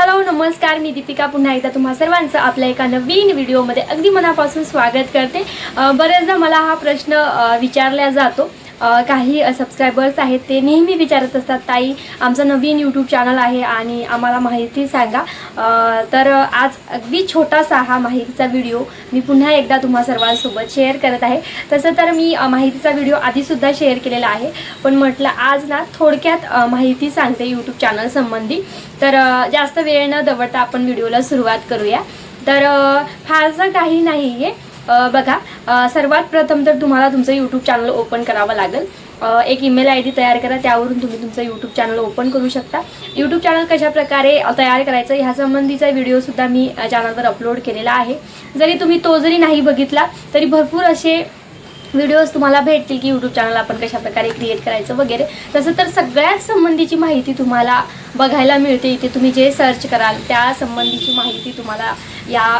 Hello नमस्कार मी दीपिका. पुन्हा एकदा तुम्हा सर्वांचं आपल्या एका नवीन व्हिडिओमध्ये अगदी मनापासून स्वागत करते. बऱ्याचदा मला हा प्रश्न विचारला जातो. काही सबस्क्रायबर्स आहेत ते नेहमी विचारत असतात ताई आमचं नवीन यूट्यूब चॅनल आहे आणि आम्हाला माहिती सांगा. तर आज अगदी छोटासा हा माहितीचा व्हिडिओ मी पुन्हा एकदा तुम्हा सर्वांसोबत शेअर करत आहे. तसं तर मी माहितीचा व्हिडिओ आधीसुद्धा शेअर केलेला आहे पण म्हटलं आज ना थोडक्यात माहिती सांगते यूट्यूब चॅनल संबंधी. तर जास्त वेळ न दवडता आपण व्हिडिओला सुरुवात करूया. तर फारसं काही नाही आहे बघा सर्वात प्रथम तर तुम्हाला तुमचं यूट्यूब चॅनल ओपन करावं लागेल. एक ईमेल आय डी तयार करा त्यावरून तुम्ही तुमचं यूट्यूब चॅनल ओपन करू शकता. यूट्यूब चॅनल कशाप्रकारे तयार करायचं ह्यासंबंधीचा व्हिडिओसुद्धा मी चॅनलवर अपलोड केलेला आहे. जरी तुम्ही तो जरी नाही बघितला तरी भरपूर असे व्हिडिओज तुम्हाला भेटतील की यूट्यूब चॅनल आपण कशाप्रकारे क्रिएट करायचं वगैरे. तसं तर सगळ्याच संबंधीची माहिती तुम्हाला बघायला मिळते. इथे तुम्ही जे सर्च कराल त्या संबंधीची माहिती तुम्हाला या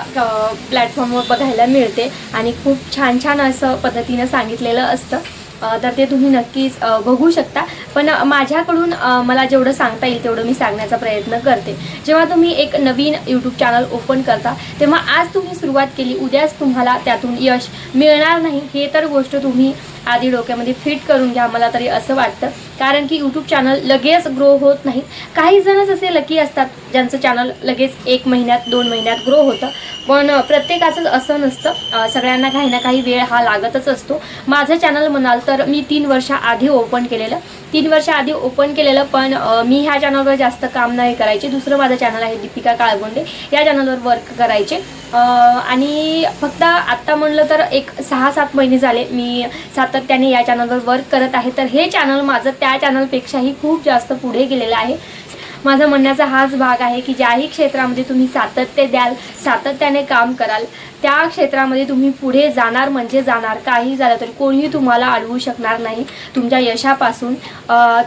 प्लॅटफॉर्मवर बघायला मिळते. आणि खूप छान छान असं पद्धतीनं सांगितलेलं असतं. तर ते तुम्ही नक्कीच बघू शकता. पण माझ्याकडून मला जेवढं सांगता येईल तेवढं मी सांगण्याचा प्रयत्न करते. जेव्हा तुम्ही एक नवीन यूट्यूब चॅनल ओपन करता तेव्हा आज तुम्ही सुरुवात केली उद्याच तुम्हाला त्यातून यश मिळणार नाही. हे तर गोष्ट तुम्ही आधी डोक्यामध्ये फिट करून घ्या मला तरी असं वाटतं. कारण की यूट्यूब चॅनल लगेच ग्रो होत नाहीत काही जणच असे लकी असतात ज्यांचं चॅनल लगेच एक महिन्यात दोन महिन्यात ग्रो होतं. पण प्रत्येकाचं असं नसतं. सगळ्यांना काही ना काही वेळ हा लागतच असतो. माझं चॅनल म्हणाल तर मी तीन वर्षाआधी ओपन केलेलं. तीन वर्ष आधी ओपन केलेलं पण मी ह्या चॅनलवर जास्त काम नाही करायचे. दुसरं माझं चॅनल आहे दीपिका काळगोंडे. या चॅनलवर वर्क करायचे. आणि फक्त आत्ता म्हणलं तर एक सहा सात महिने झाले मी सातत्याने या चॅनलवर वर्क करत आहे. तर हे चॅनल माझं त्या चॅनलपेक्षाही खूप जास्त पुढे गेलेलं आहे. माझा म्हणण्याचा हाच भाग आहे की ज्याही क्षेत्रामध्ये तुम्ही सातत्य द्याल सातत्याने काम कराल त्या क्षेत्रामध्ये तुम्ही पुढे जाणार म्हणजे जाणार. काही झालं तरी कोणीही तुम्हाला अडवू शकणार नाही तुमच्या यशापासून.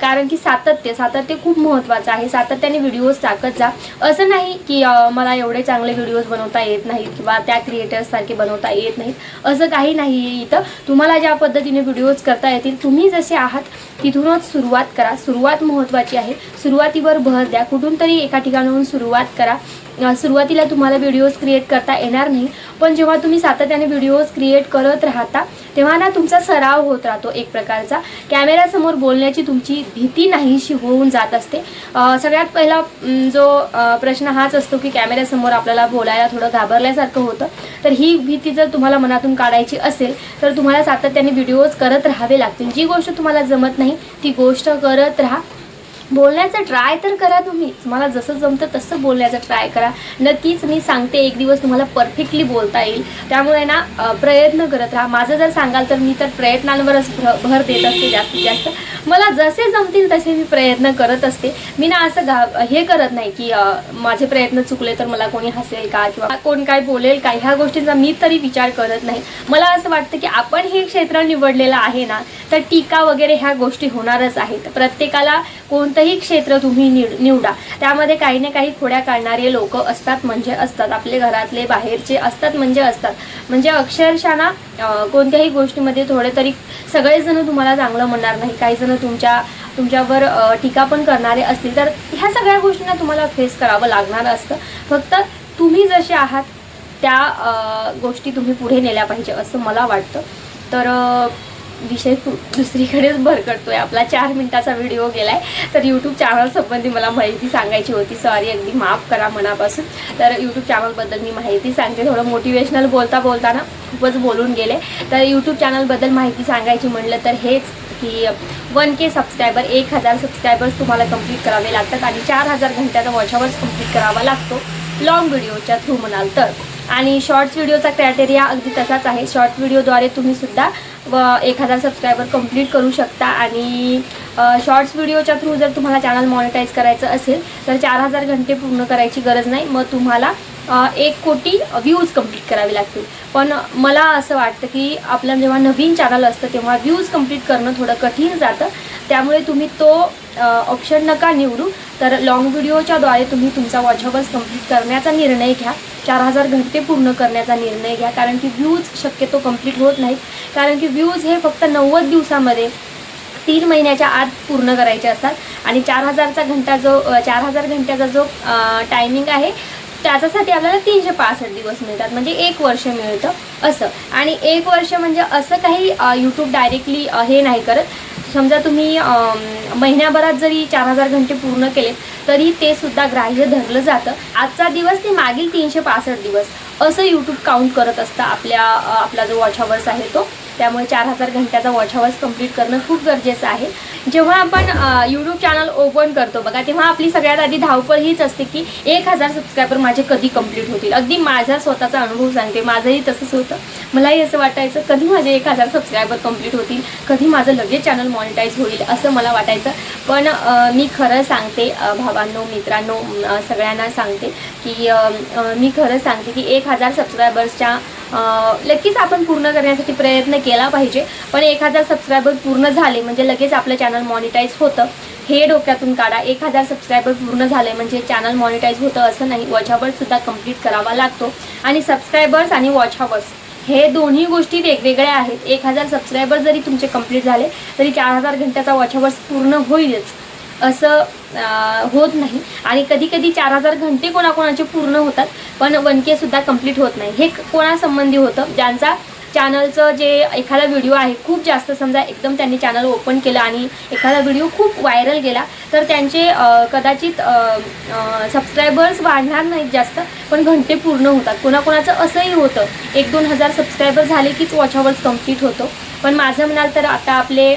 कारण की सातत्य सातत्य खूप महत्त्वाचं आहे. सातत्याने व्हिडिओज टाकत जा. असं नाही की मला एवढे चांगले व्हिडिओज बनवता येत नाहीत किंवा त्या क्रिएटर्ससारखे बनवता येत नाहीत. असं काही नाही आहे इथं. तुम्हाला ज्या पद्धतीने व्हिडिओज करता येतील तुम्ही जसे आहात तिथूनच सुरुवात करा. सुरुवात महत्त्वाची आहे. सुरुवातीवर भर द्या. कुठून तरी एका ठिकाणाहून सुरुवात करा. सुरुवातीला तुम्हाला व्हिडिओज क्रिएट करता येणार नाही. पण जेव्हा तुम्ही सातत्याने व्हिडिओज क्रिएट करत राहता तेव्हा ना तुमचा सराव होत राहतो एक प्रकारचा. कॅमेऱ्यासमोर बोलण्याची तुमची भीती नाहीशी होऊन जात असते. सगळ्यात पहिला जो प्रश्न हाच असतो की कॅमेऱ्यासमोर आपल्याला बोलायला थोडं घाबरल्यासारखं होतं. तर ही भीती जर तुम्हाला मनातून काढायची असेल तर तुम्हाला सातत्याने व्हिडिओज करत राहावे लागतील. जी गोष्ट तुम्हाला जमत नाही ती गोष्ट करत राहा. बोलण्याचा ट्राय तर करा तुम्ही. तुम्हाला जसं जमतं तसं बोलण्याचा ट्राय करा. नक्कीच मी सांगते एक दिवस तुम्हाला परफेक्टली बोलता येईल. त्यामुळे ना प्रयत्न करत राहा. माझं जर सांगाल तर मी तर प्रयत्नांवरच भर भर देत असते जास्तीत जास्त. मला जसे जमतील तसे मी प्रयत्न करत असते. मी ना असं गा हे करत नाही की माझे प्रयत्न चुकले तर मला कोणी हसेल का किंवा कोण काय बोलेल का ह्या गोष्टींचा मी तरी विचार करत नाही. मला असं वाटतं की आपण हे क्षेत्र निवडलेलं आहे ना तर टीका वगैरे ह्या गोष्टी होणारच आहेत. प्रत्येकाला कोणतं कोणतंही क्षेत्र तुम्ही निवडा. त्यामध्ये काही ना काही खोड्या काढणारे लोक असतात म्हणजे असतात. आपले घरातले बाहेरचे असतात म्हणजे असतात. म्हणजे अक्षरशः ना कोणत्याही गोष्टीमध्ये थोडे तरी सगळेजण तुम्हाला चांगलं म्हणणार नाही. काही जण तुमच्या तुमच्यावर टीका पण करणारे असतील. तर ह्या सगळ्या गोष्टींना तुम्हाला फेस करावं लागणार असतं. फक्त तुम्ही जसे आहात त्या गोष्टी तुम्ही पुढे नेल्या पाहिजे असं मला वाटतं. तर विषय खूप दुसरीकडेच भरकटतोय. आपला चार मिनिटाचा व्हिडिओ गेलाय. तर यूट्यूब चॅनल संबंधी मला माहिती सांगायची होती. सॉरी अगदी माफ करा मनापासून. तर यूट्यूब चॅनलबद्दल मी माहिती सांगते. थोडं मोटिवेशनल बोलता बोलताना खूपच बोलून गेले. तर यूट्यूब चॅनलबद्दल माहिती सांगायची म्हणलं तर हेच की वन के सबस्क्रायबर एक हजार सबस्क्रायबर्स तुम्हाला कंप्लीट करावे लागतात आणि चार हजार घंट्याचा वॉच आवर्स कंप्लीट करावा लागतो. लाँग व्हिडिओच्या थ्रू म्हणाल तर. आणि शॉर्ट्स व्हिडिओचा क्रायटेरिया अगदी तसाच आहे. शॉर्ट व्हिडिओद्वारे तुम्ही सुद्धा व एक हजार सबस्क्रायबर कंप्लीट करू शकता. आणि शॉर्ट्स व्हिडिओच्या थ्रू जर तुम्हाला चॅनल मॉनिटाईज करायचं असेल तर चार हजार घंटे पूर्ण करायची गरज नाही. मग तुम्हाला एक कोटी व्ह्यूज कंप्लीट करावे लागतील. पण मला असं वाटतं की आपलं जेव्हा नवीन चॅनल असतं तेव्हा व्ह्यूज कंप्लीट करणं थोडं कठीण जातं. त्यामुळे तुम्ही तो ऑप्शन नका निवडू. तर लॉंग व्हिडिओच्याद्वारे तुम्ही तुमचा वॉच अवर्स कंप्लीट करण्याचा निर्णय घ्या. चार हजार घंटे पूर्ण करण्याचा निर्णय घ्या. कारण की व्ह्यूज शक्यतो कंप्लीट होत नाहीत. कारण की व्ह्यूज हे फक्त नव्वद दिवसामध्ये तीन महिन्याच्या आत पूर्ण करायचे असतात. आणि चार हजारचा घंटा जो चार हजार घंट्याचा जो टायमिंग आहे त्याच्यासाठी आपल्याला तीनशे पासष्ट दिवस मिळतात. म्हणजे एक वर्ष मिळतं असं. आणि एक वर्ष म्हणजे असं काही यूट्यूब डायरेक्टली हे नाही करत. समजा तुम्ही महिन्याभरात जरी चार हजार घंटे पूर्ण केले तरी ते सुद्धा ग्राह्य धरलं जातं. आजचा दिवस ते मागील तीनशे पासष्ट दिवस असं यूट्यूब काउंट करत असतं आपल्या आपला जो वॉच आवर्स आहे तो. त्यामुळे चार हजार घंट्याचा वॉच आवर्स कंप्लीट करणं खूप गरजेचं आहे. जेव्हा आपण यूट्यूब चॅनल ओपन करतो बघा तेव्हा आपली सगळ्यात आधी धावपळ हीच असते की एक हजार सबस्क्रायबर माझे कधी कंप्लीट होतील. अगदी माझा स्वतःचा अनुभव सांगते माझंही तसंच होतं. मलाही असं वाटायचं कधी माझे एक हजार सबस्क्रायबर कंप्लीट होतील कधी माझं लगेच चॅनल मॉनिटाईज होईल असं मला वाटायचं. पण मी खरं सांगते भावांनो मित्रांनो सगळ्यांना सांगते की मी खरं सांगते की एक हजार सबस्क्रायबर्सच्या लगेच आपण पूर्ण करण्यासाठी प्रयत्न केला पाहिजे. पण एक हजार सबस्क्रायबर पूर्ण झाले म्हणजे लगेच आपलं चॅनल मॉनिटाईज होतं. हे डोक्यातून काढा. एक हजार सबस्क्रायबर पूर्ण झाले म्हणजे चॅनल मॉनिटाईज होतं असं नाही. वॉच सुद्धा कंप्लीट करावा लागतो. आणि सबस्क्रायबर्स आणि वॉच हवर्स हे दोन्ही गोष्टी वेगवेगळ्या आहेत. एक हजार सबस्क्रायबर जरी तुमचे कंप्लीट झाले तरी चार हजार घंट्याचा वॉच हवर्स पूर्ण होईलच. असं होत नाही. आणि कधी कधी चार हजार घंटे कोणाकोणाचे पूर्ण होतात पण वन के सुद्धा कंप्लीट होत नाही. हे कोणासंबंधी होतं? ज्यांचा चॅनलचं जे एखादा व्हिडिओ आहे खूप जास्त समजा एकदम त्यांनी चॅनल ओपन केलं आणि एखादा व्हिडिओ खूप व्हायरल गेला तर त्यांचे कदाचित सबस्क्रायबर्स वाढणार नाहीत जास्त पण घंटे पूर्ण होतात. कोणाकोणाचं असंही होतं. एक दोन हजार सबस्क्रायबर झाले कीच वॉच आवर्स कंप्लीट होतो. पण माझं म्हणाल तर आता आपले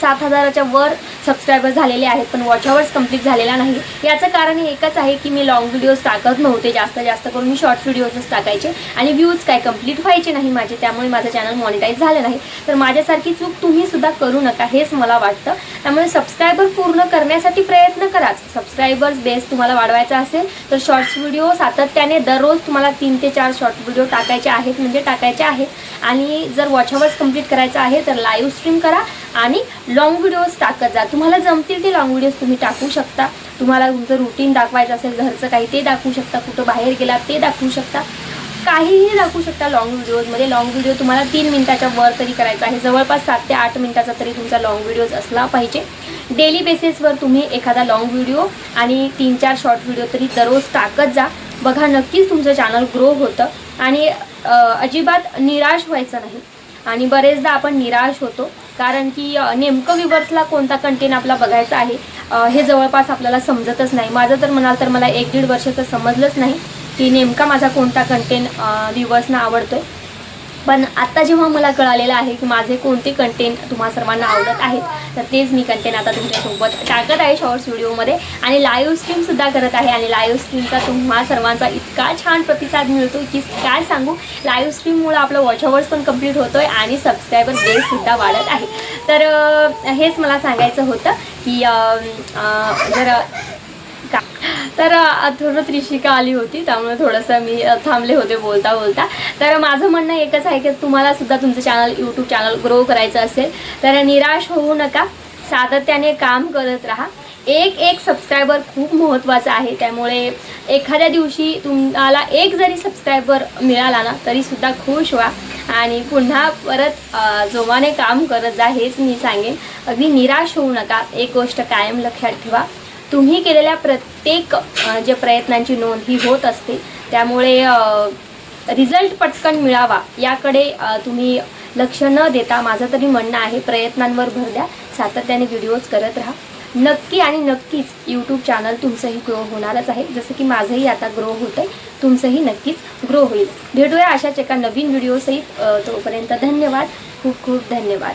सात हजाराच्या वर सबस्क्रायबर झालेले आहेत पण वॉच आवर्स कंप्लीट झालेला नाही. याचं कारण हे एकच आहे की मी लॉंग व्हिडिओज टाकत नव्हते जास्त जास्त करून मी शॉर्ट व्हिडिओजच टाकायचे आणि व्ह्यूज काय कंप्लीट व्हायचे नाही माझे त्यामुळे माझं चॅनल मॉनिटाईज झालं नाही. तर माझ्यासारखी चूक तुम्हीसुद्धा करू नका हेच मला वाटतं. त्यामुळे सबस्क्रायबर पूर्ण करण्यासाठी प्रयत्न कराच. सबस्क्रायबर्स बेस तुम्हाला वाढवायचा असेल तर शॉर्ट्स व्हिडिओ सातत्याने दररोज तुम्हाला तीन ते चार शॉर्ट व्हिडिओ टाकायचे आहेत म्हणजे टाकायचे आहेत. आणि जर वॉच आवर्स कंप्लीट करायचं आहे तर लाईव्ह स्ट्रीम करा आणि लॉंग व्हिडिओज टाकत जा. तुम्हाला जमतील ते लॉंग व्हिडिओज तुम्ही टाकू शकता. तुम्हाला तुमचं रुटीन दाखवायचं असेल घरचं काही ते दाखवू शकता कुठं बाहेर गेला ते दाखवू शकता. काहीही दाखवू शकता लॉंग व्हिडिओजमध्ये लॉंग व्हिडिओ तुम्हाला तीन मिनिटाच्या वर तरी करायचा आहे. जवळपास सात ते आठ मिनिटाचा तरी तुमचा लॉंग व्हिडिओज असला पाहिजे. डेली बेसिसवर तुम्ही एखादा लॉंग व्हिडिओ आणि तीन चार शॉर्ट व्हिडिओ तरी दररोज टाकत जा. बघा नक्कीच तुमचं चॅनल ग्रो होतं. आणि अजिबात निराश व्हायचं नाही. आणि बरेचदा आपण निराश होतो. कारण की नेमकं विवर्सला कोणता कंटेंट आपला बघायचा आहे हे जवळपास आपल्याला समजतच नाही. माझं तर म्हणाल तर मला एक दीड वर्ष तर समजलंच नाही की नेमका माझा कोणता कंटेंट आवडतो आहे पण आत्ता जेव्हा मला कळालेलं आहे की माझे कोणते कंटेंट तुम्हा सर्वांना आवडत आहेत तर तेच मी कंटेंट आता तुमच्यासोबत टाकत आहे शॉर्ट्स व्हिडिओमध्ये आणि लाईव्ह स्ट्रीमसुद्धा करत आहे. आणि लाईव्ह स्ट्रीमचा तुम्हा सर्वांचा इतका छान प्रतिसाद मिळतो की काय सांगू? लाईव्ह स्ट्रीममुळे आपलं वॉच अवर्स पण कंप्लीट होतो आहे आणि सबस्क्रायबर बेससुद्धा वाढत आहे. तर हेच मला सांगायचं होतं की जर तर थोडं त्रिशिका आली होती त्यामुळे थोडंसं मी थांबले होते बोलता बोलता. तर माझं म्हणणं एकच आहे की तुम्हाला सुद्धा तुमचं चॅनल यूट्यूब चॅनल ग्रो करायचं असेल तर निराश होऊ नका. सातत्याने काम करत राहा. एक एक सबस्क्रायबर खूप महत्त्वाचा आहे. त्यामुळे एखाद्या दिवशी तुम्हाला एक जरी सबस्क्रायबर मिळाला ना तरीसुद्धा खुश व्हा. आणि पुन्हा परत जोमाने काम करत जा हेच मी सांगेन. अगदी निराश होऊ नका. एक गोष्ट कायम लक्षात ठेवा. तुम्ही केलेल्या प्रत्येक जे प्रयत्नांची नोंद ही होत असते त्यामुळे रिझल्ट पटकन मिळावा याकडे तुम्ही लक्ष न देता माझं तरी म्हणणं आहे प्रयत्नांवर भर द्या सातत्याने व्हिडिओज करत राहा. नक्की आणि नक्कीच यूट्यूब चॅनल तुमचंही ग्रो होणारच आहे जसं की माझंही आता ग्रो होतं आहे तुमचंही नक्कीच ग्रो होईल. भेटूया अशाच एका नवीन व्हिडिओसहित तोपर्यंत धन्यवाद खूप खूप धन्यवाद.